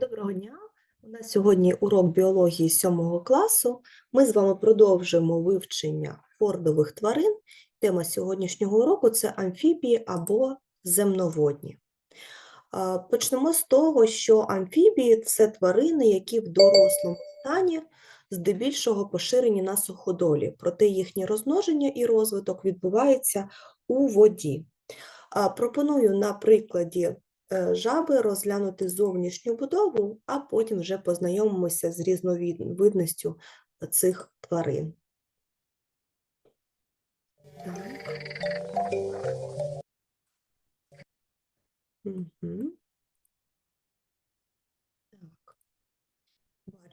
Доброго дня! У нас сьогодні урок біології 7 класу. Ми з вами продовжуємо вивчення фордових тварин. Тема сьогоднішнього уроку це амфібії або земноводні. Почнемо з того, що амфібії це тварини, які в дорослому стані здебільшого поширені на суходолі, проте їхнє розмноження і розвиток відбувається у воді. Пропоную на прикладі жаби розглянути зовнішню будову, а потім вже познайомимося з різновидністю цих тварин. Так. Мгм.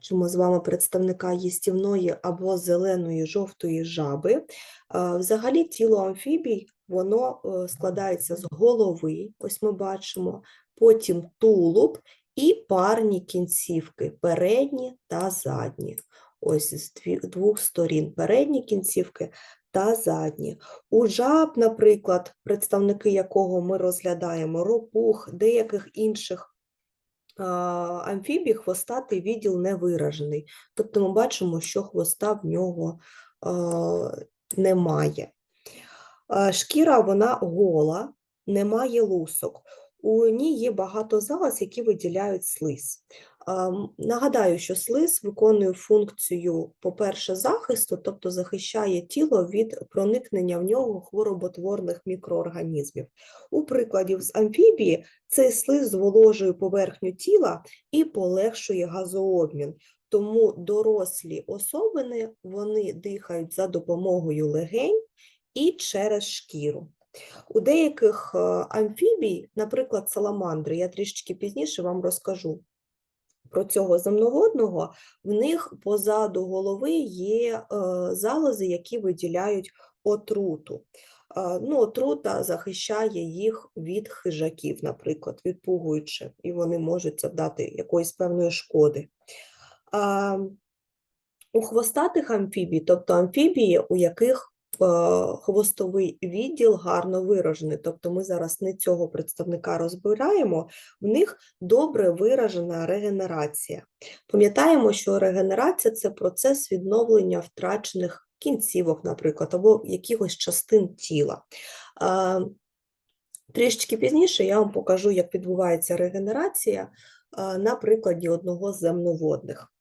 Бачимо з вами представника їстівної або зеленої жовтої жаби. Взагалі тіло амфібій воно е, складається з голови, ось ми бачимо, потім тулуб і парні кінцівки, передні та задні. Ось з двох сторін передні кінцівки та задні. У жаб, наприклад, представники якого ми розглядаємо, ропух, деяких інших а, амфібій хвостатий відділ не виражений. Тобто ми бачимо, що хвоста в нього немає. Шкіра вона гола, немає лусок. У ній є багато залоз, які виділяють слиз. Нагадаю, що слиз виконує функцію, по-перше, захисту, тобто захищає тіло від проникнення в нього хвороботворних мікроорганізмів. У прикладі з амфібії цей слиз зволожує поверхню тіла і полегшує газообмін. Тому дорослі особини вони дихають за допомогою легень і через шкіру. У деяких е, амфібій, наприклад, саламандри, я трішечки пізніше вам розкажу про цього земноводного, в них позаду голови є е, залози, які виділяють отруту. Е, Ну, отрута захищає їх від хижаків, наприклад, відпугуючи, і вони можуть завдати якоїсь певної шкоди. У хвостатих амфібій, тобто амфібії, у яких хвостовий відділ гарно виражений, тобто ми зараз не цього представника розбираємо, в них добре виражена регенерація. Пам'ятаємо, що регенерація це процес відновлення втрачених кінцівок, наприклад, або якихось частин тіла. Трішечки пізніше я вам покажу, як відбувається регенерація на прикладі одного з земноводних.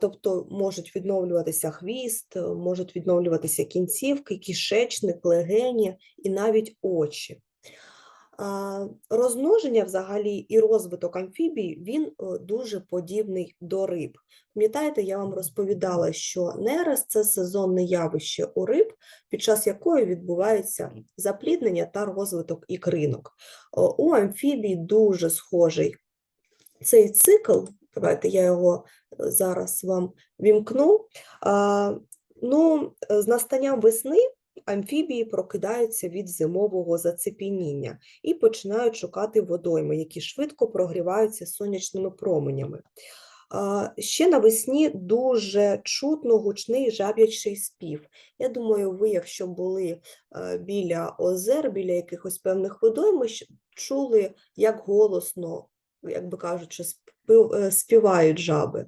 Тобто можуть відновлюватися хвіст, е, можуть відновлюватися кінцівки, кишечник, легені і навіть очі. Розмноження взагалі і розвиток амфібій, він е, дуже подібний до риб. Пам'ятаєте, я вам розповідала, що нерест – це сезонне явище у риб, під час якої відбувається запліднення та розвиток ікринок. У амфібій дуже схожий цей цикл, давайте я його е, зараз вам вімкну. Ну, е, з настанням весни амфібії прокидаються від зимового зацепеніння і починають шукати водойми, які швидко прогріваються сонячними променями. Ще навесні дуже чутно гучний жаб'ячий спів. Я думаю, ви, якщо були е, біля озер, біля якихось певних водоймищ, чули, як голосно як би кажучи, е, співають жаби.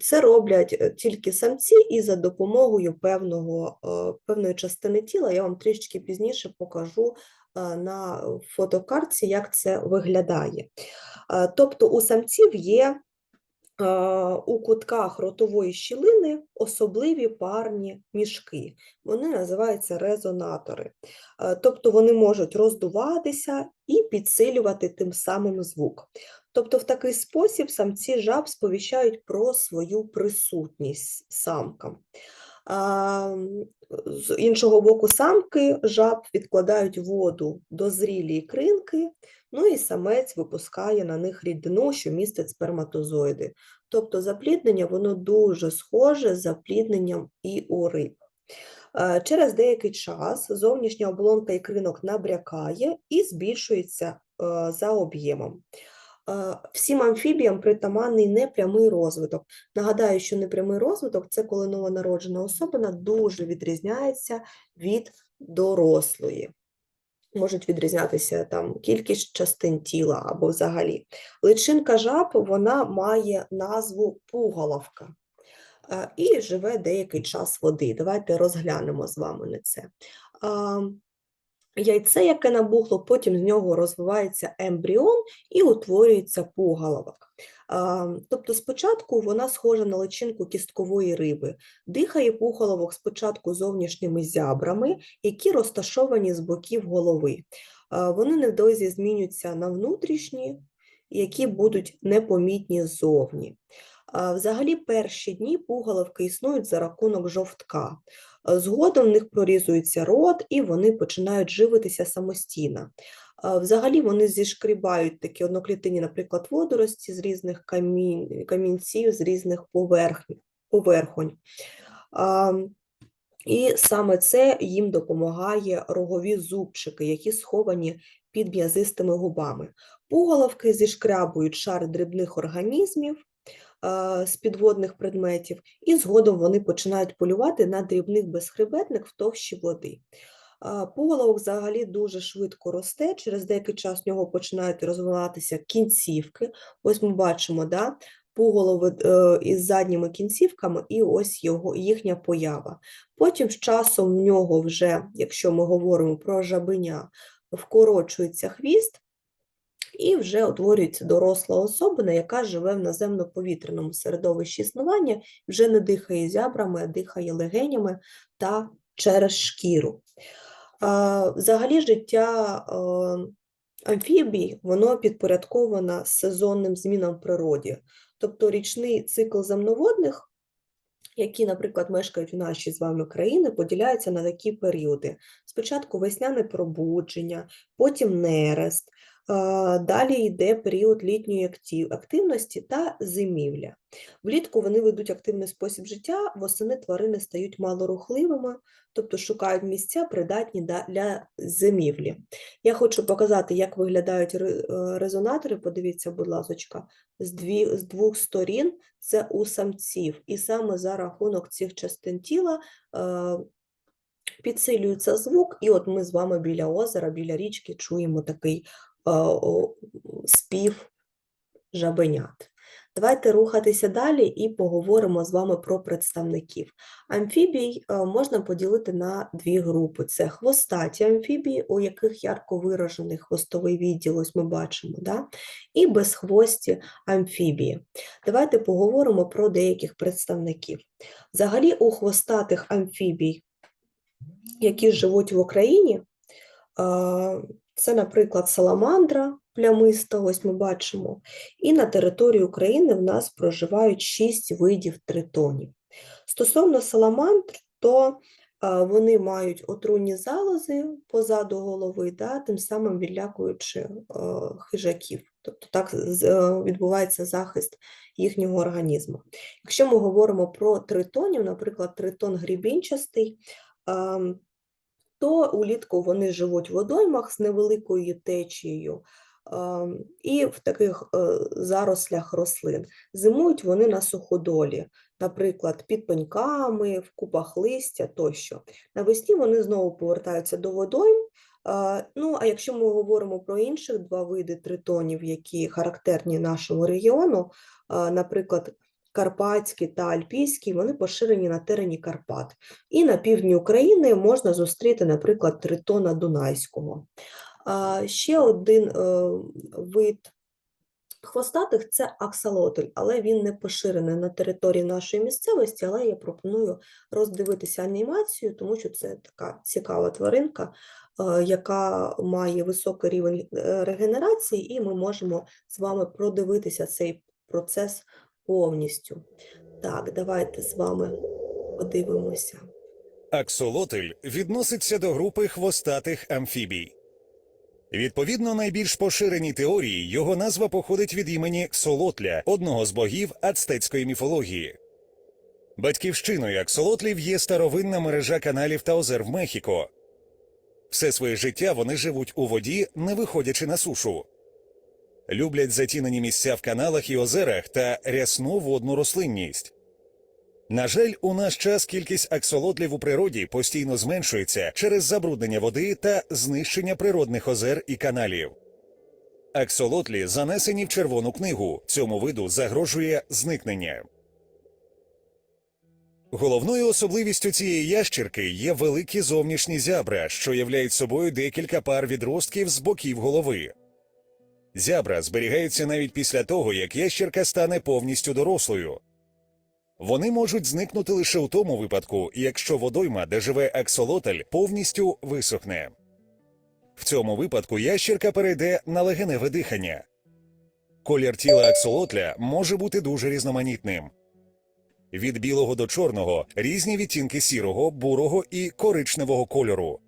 Це роблять е, тільки самці і за допомогою певного, е, певної частини тіла. Я вам трішки пізніше покажу на фотокартці, як це виглядає. Тобто у самців є у кутках ротової щілини особливі парні мішки. Вони називаються резонатори. Е, Тобто вони можуть роздуватися і підсилювати тим самим звук. Тобто в такий спосіб самці жаб сповіщають про свою присутність самкам. З іншого боку, самки жаб відкладають воду до зрілі ікринки, ну і самець випускає на них рідину, що містить сперматозоїди. Тобто запліднення воно дуже схоже з заплідненням і у риб. Е, Через деякий час зовнішня оболонка ікринок набрякає і збільшується е, за об'ємом. Е, Всім амфібіям притаманний непрямий розвиток. Нагадаю, що непрямий розвиток це коли новонароджена особина дуже відрізняється від дорослої. Можуть відрізнятися там кількість частин тіла або взагалі. Личинка жаб вона має назву пуголовка і живе деякий час води. Давайте розглянемо з вами на це. Яйце, яке набухло, потім з нього розвивається ембріон і утворюється пуголовок. Тобто спочатку вона схожа на личинку кісткової риби, дихає пуголовок спочатку зовнішніми зябрами, які розташовані з боків голови. Вони невдовзі змінюються на внутрішні, які будуть непомітні ззовні. Взагалі, перші дні пуголовки існують за рахунок жовтка. Е, Згодом в них прорізується рот, і вони починають живитися самостійно. Взагалі вони зішкрібають такі одноклітинні, наприклад, водорості з різних камінь, камінців, з різних поверхонь. І саме це їм допомагає рогові зубчики, які сховані під м'язистими губами. Пуголовки зішкрябують шари дрібних організмів з підводних предметів, і згодом вони починають полювати на дрібних безхребетних в товщі води. А, Пуголовок взагалі дуже швидко росте, через деякий час в нього починають розвиватися кінцівки. Ось ми бачимо, да, пуголови е, із задніми кінцівками, і ось його, їхня поява. Потім з часом в нього вже, якщо ми говоримо про жабеня, вкорочується хвіст, і вже утворюється доросла особина, яка живе в наземно-повітряному середовищі існування, вже не дихає зябрами, а дихає легенями та через шкіру. Взагалі життя е, амфібій, воно підпорядковано сезонним змінам в природі. Тобто річний цикл земноводних, які, наприклад, мешкають в нашій з вами країні, поділяються на такі періоди. Спочатку весняне пробудження, потім нерест, далі йде період літньої активності та зимівля. Влітку вони ведуть активний спосіб життя, восени тварини стають малорухливими, тобто шукають місця, придатні для зимівлі. Я хочу показати, як виглядають е, резонатори. Подивіться, будь ласка, з, дві, з двох сторін це у самців, і саме за рахунок цих частин тіла е, підсилюється звук, і от ми з вами біля озера, біля річки чуємо такий спів жабенят. Давайте рухатися далі і поговоримо з вами про представників. Амфібій е, можна поділити на дві групи: це хвостаті амфібії, у яких ярко виражений хвостовий відділ, ось ми бачимо, да? і безхвості амфібії. Давайте поговоримо про деяких представників. Взагалі, у хвостатих амфібій, які живуть в Україні, а, це, наприклад, саламандра плямиста, ось ми бачимо, і на території України в нас проживають шість видів тритонів. Стосовно саламандр, то вони мають отруйні залози позаду голови, да, тим самим відлякуючи хижаків. Тобто так е, відбувається захист їхнього організму. Якщо ми говоримо про тритонів, наприклад, тритон грібінчастий, ам, то улітку вони живуть в водоймах з невеликою течією і в таких е, зарослях рослин. Зимують вони на суходолі, наприклад, під пеньками, в купах листя тощо. Навесні вони знову повертаються до водойм. Ну, а якщо ми говоримо про інших два види тритонів, які характерні нашому регіону, наприклад, Карпатський та Альпійський, вони поширені на терені Карпат. І на півдні України можна зустріти, наприклад, тритона Дунайського. Ще один е, вид хвостатих це аксолотль, але він не поширений на території нашої місцевості, але я пропоную роздивитися анімацію, тому що це така цікава тваринка, е, яка має високий рівень е, регенерації, і ми можемо з вами продивитися цей процес повністю. Так, давайте з вами подивимося. Аксолотль відноситься до групи хвостатих амфібій. Відповідно найбільш поширеній теорії його назва походить від імені Ксолотля, одного з богів ацтецької міфології. Батьківщиною аксолотлів є старовинна мережа каналів та озер в Мехіко. Все своє життя вони живуть у воді, не виходячи на сушу. Люблять затінені місця в каналах і озерах та рясну водну рослинність. На жаль, у наш час кількість аксолотлів у природі постійно зменшується через забруднення води та знищення природних озер і каналів. Аксолотлі занесені в червону книгу. Цьому виду загрожує зникнення. Головною особливістю цієї ящірки є великі зовнішні зябра, що являють собою декілька пар відростків з боків голови. Зябра зберігаються навіть після того, як ящірка стане повністю дорослою. Вони можуть зникнути лише у тому випадку, якщо водойма, де живе аксолотль, повністю висохне. В цьому випадку ящірка перейде на легеневе дихання. Колір тіла аксолотля може бути дуже різноманітним. Від білого до чорного різні відтінки сірого, бурого і коричневого кольору.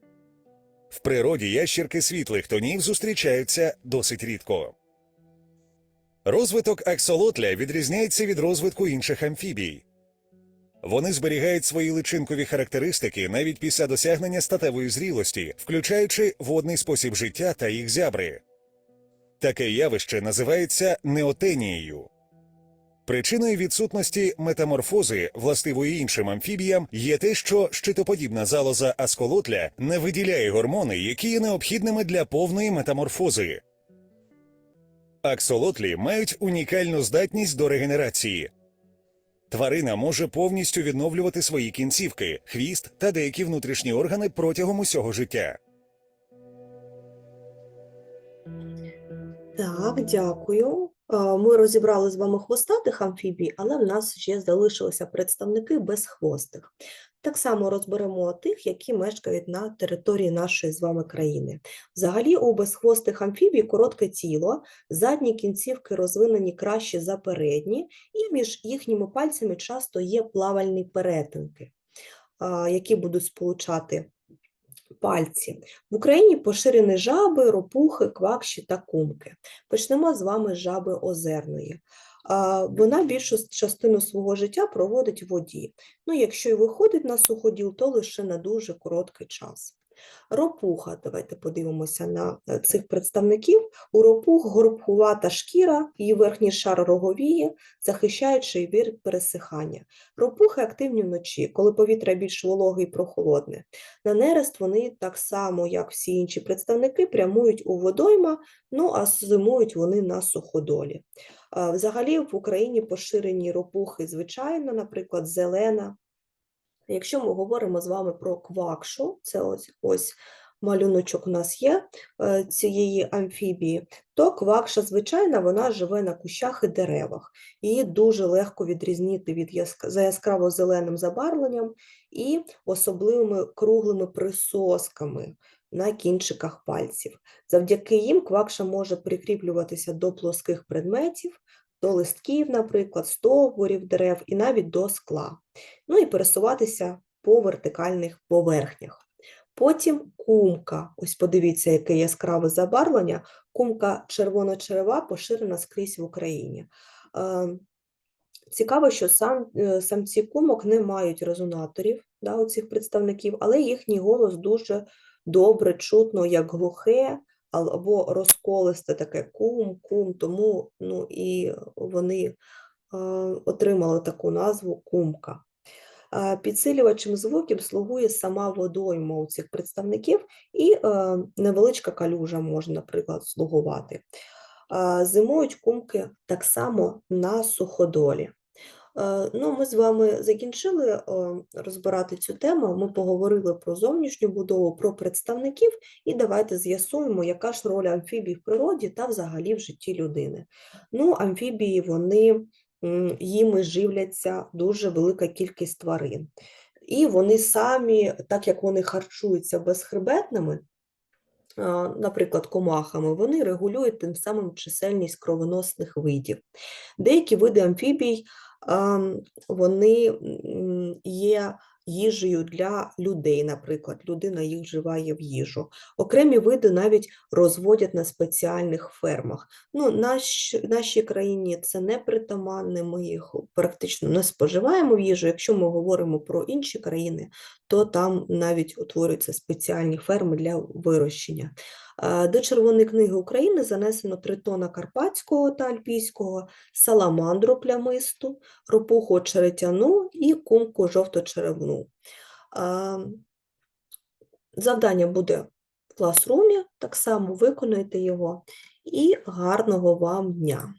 В природі ящірки світлих тонів зустрічаються досить рідко. Розвиток аксолотля відрізняється від розвитку інших амфібій. Вони зберігають свої личинкові характеристики навіть після досягнення статевої зрілості, включаючи водний спосіб життя та їх зябри. Таке явище називається неотенією. Причиною відсутності метаморфози, властивої іншим амфібіям, є те, що щитоподібна залоза асколотля не виділяє гормони, які є необхідними для повної метаморфози. Аксолотлі мають унікальну здатність до регенерації. Тварина може повністю відновлювати свої кінцівки, хвіст та деякі внутрішні органи протягом усього життя. Так, дякую. Е, Ми розібрали з вами хвостатих амфібій, але в нас ще залишилися представники безхвостих. Так само розберемо тих, які мешкають на території нашої з вами країни. Взагалі, у безхвостих амфібій коротке тіло, задні кінцівки розвинені краще за передні, і між їхніми пальцями часто є плавальні перетинки, які будуть сполучати пальці. В Україні поширені жаби, ропухи, квакші та кумки. Почнемо з вами з жаби озерної. Вона більшу частину свого життя проводить в воді. Ну, якщо й виходить на суходіл, то лише на дуже короткий час. Ропуха, давайте подивимося на е, цих представників. У ропух горбкувата шкіра, її верхній шар роговіє, захищаючи від пересихання. Ропухи активні вночі, коли повітря більш вологе і прохолодне. На нерест вони так само, як всі інші представники, прямують у водойма, ну а зимують вони на суходолі. Взагалі в Україні поширені ропухи, звичайно, наприклад, зелена. Якщо ми говоримо з вами про квакшу, це ось, ось малюночок у нас є е, цієї амфібії, то квакша, звичайна, вона живе на кущах і деревах. Її дуже легко відрізнити від за яскраво зеленим забарвленням і особливими круглими присосками на кінчиках пальців. Завдяки їм квакша може прикріплюватися до плоских предметів, до листків, наприклад, стовбурів дерев і навіть до скла. Ну і пересуватися по вертикальних поверхнях. Потім кумка. Ось подивіться, яке яскраве забарвлення. Кумка червоно-черева поширена скрізь в Україні. Е, Цікаво, що сам, е, самці кумок не мають резонаторів да, у цих представників, але їхній голос дуже добре чутно, як глухе або розколисте таке кум-кум, тому ну, і вони е, отримали таку назву кумка. Підсилювачем звуків слугує сама водойма у цих представників, і е, невеличка калюжа може, наприклад, слугувати. Зимують кумки так само на суходолі. Е, Ну, ми з вами закінчили е, розбирати цю тему. Ми поговорили про зовнішню будову, про представників, і давайте з'ясуємо, яка ж роль амфібій в природі та взагалі в житті людини. Ну, амфібії вони їми живляться дуже велика кількість тварин. І вони самі, так як вони харчуються безхребетними, наприклад, комахами, вони регулюють тим самим чисельність кровоносних видів. Деякі види амфібій вони є їжею для людей, наприклад, людина їх вживає в їжу. Окремі види навіть розводять на спеціальних фермах. Ну, наш, нашій країні це не притаманне, ми їх практично не споживаємо в їжу. Якщо ми говоримо про інші країни, то там навіть утворюються спеціальні ферми для вирощення. До Червоної книги України занесено тритона карпатського та альпійського, саламандру плямисту, ропуху очеретяну і кумку жовто-черевну. Завдання буде в класрумі, так само виконуйте його і гарного вам дня!